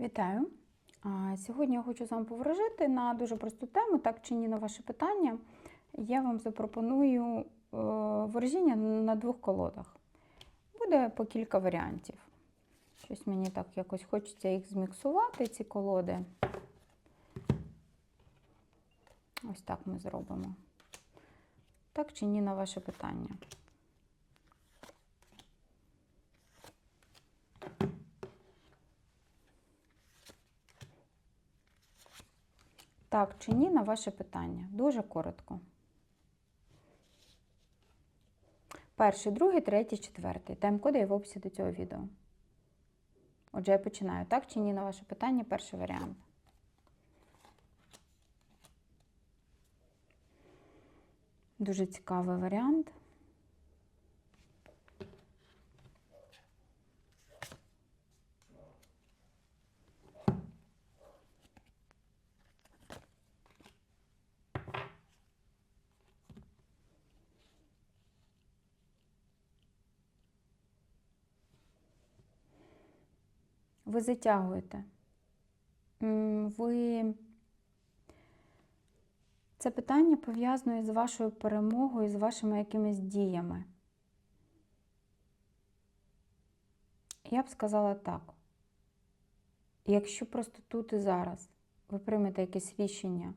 Вітаю! Сьогодні я хочу з вами поворожити на дуже просту тему, так чи ні на ваше питання. Я вам запропоную е, ворожіння на двох колодах. Буде по кілька варіантів. Щось мені так якось хочеться їх зміксувати, ці колоди. Ось так ми зробимо. Так чи ні на ваше питання. Так чи ні на ваше питання. Дуже коротко. Перший, другий, третій, четвертий. Тайм-коди є в описі до цього відео. Отже, я починаю. Так чи ні на ваше питання? Перший варіант. Дуже цікавий варіант. Ви затягуєте. Ви це питання пов'язане з вашою перемогою, з вашими якимись діями. Я б сказала так. Якщо просто тут і зараз ви приймете якесь рішення,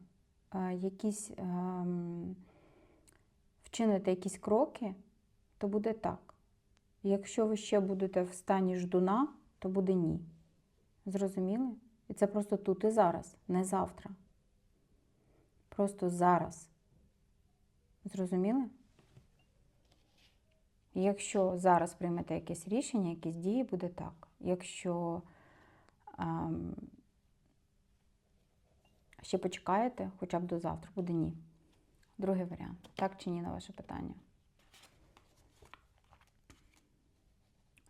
е, якісь ем, вчините якісь кроки, то буде так. Якщо ви ще будете в стані ждуна, то буде ні. Зрозуміли? І це просто тут і зараз, не завтра. Просто зараз. Зрозуміли? Якщо зараз приймете якесь рішення, якісь дії, буде так. Якщо ем, ще почекаєте, хоча б до завтра, буде ні. Другий варіант. Так чи ні на ваше питання?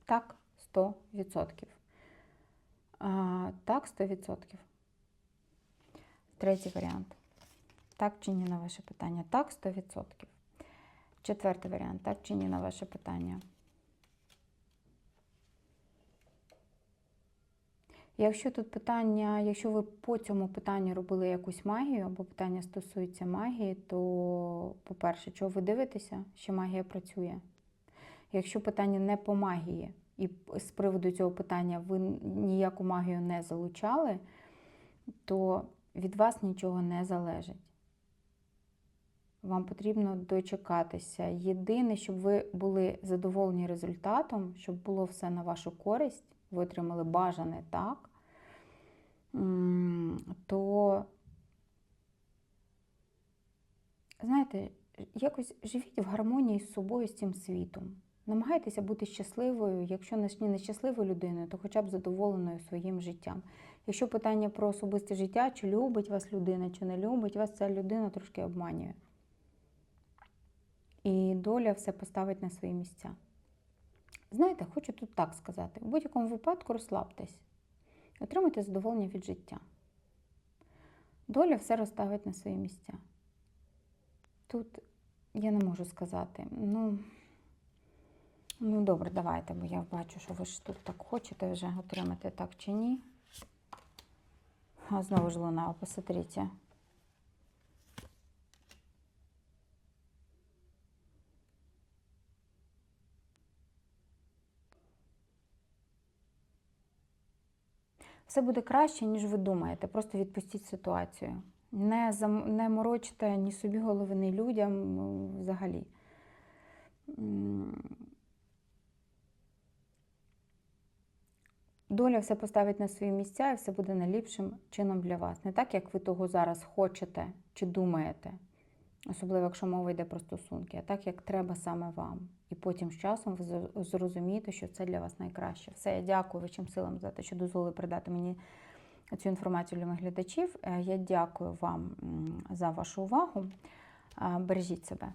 Так, 100%. А, так, 100%. Третій варіант. Так чи ні на ваше питання? Так, 100%. Четвертий варіант. Так чи ні на ваше питання? Якщо тут питання, якщо ви по цьому питанню робили якусь магію, або питання стосується магії, то, по-перше, чого ви дивитеся, що магія працює? Якщо питання не по магії, і з приводу цього питання ви ніяку магію не залучали, то від вас нічого не залежить. Вам потрібно дочекатися. Єдине, щоб ви були задоволені результатом, щоб було все на вашу користь, ви отримали бажане так, то, знаєте, якось живіть в гармонії з собою, з цим світом. Намагайтеся бути щасливою, якщо не щасливою людиною, то хоча б задоволеною своїм життям. Якщо питання про особисте життя, чи любить вас людина, чи не любить, вас ця людина трошки обманює. І доля все поставить на свої місця. Знаєте, хочу тут так сказати: в будь-якому випадку розслабтесь, отримайте задоволення від життя. Доля все розставить на свої місця. Тут я не можу сказати, ну. Ну, добре, давайте, бо я бачу, що ви ж тут так хочете вже отримати так чи ні. А знову ж луна, посмотрите. Все буде краще, ніж ви думаєте. Просто відпустіть ситуацію. Не, зам... не морочте ні собі голови, ні людям ну, взагалі. Доля все поставить на свої місця і все буде найліпшим чином для вас. Не так, як ви того зараз хочете чи думаєте, особливо, якщо мова йде про стосунки, а так, як треба саме вам. І потім з часом ви зрозумієте, що це для вас найкраще. Все, я дякую вищим силам за те, що дозволили передати мені цю інформацію для моїх глядачів. Я дякую вам за вашу увагу. Бережіть себе.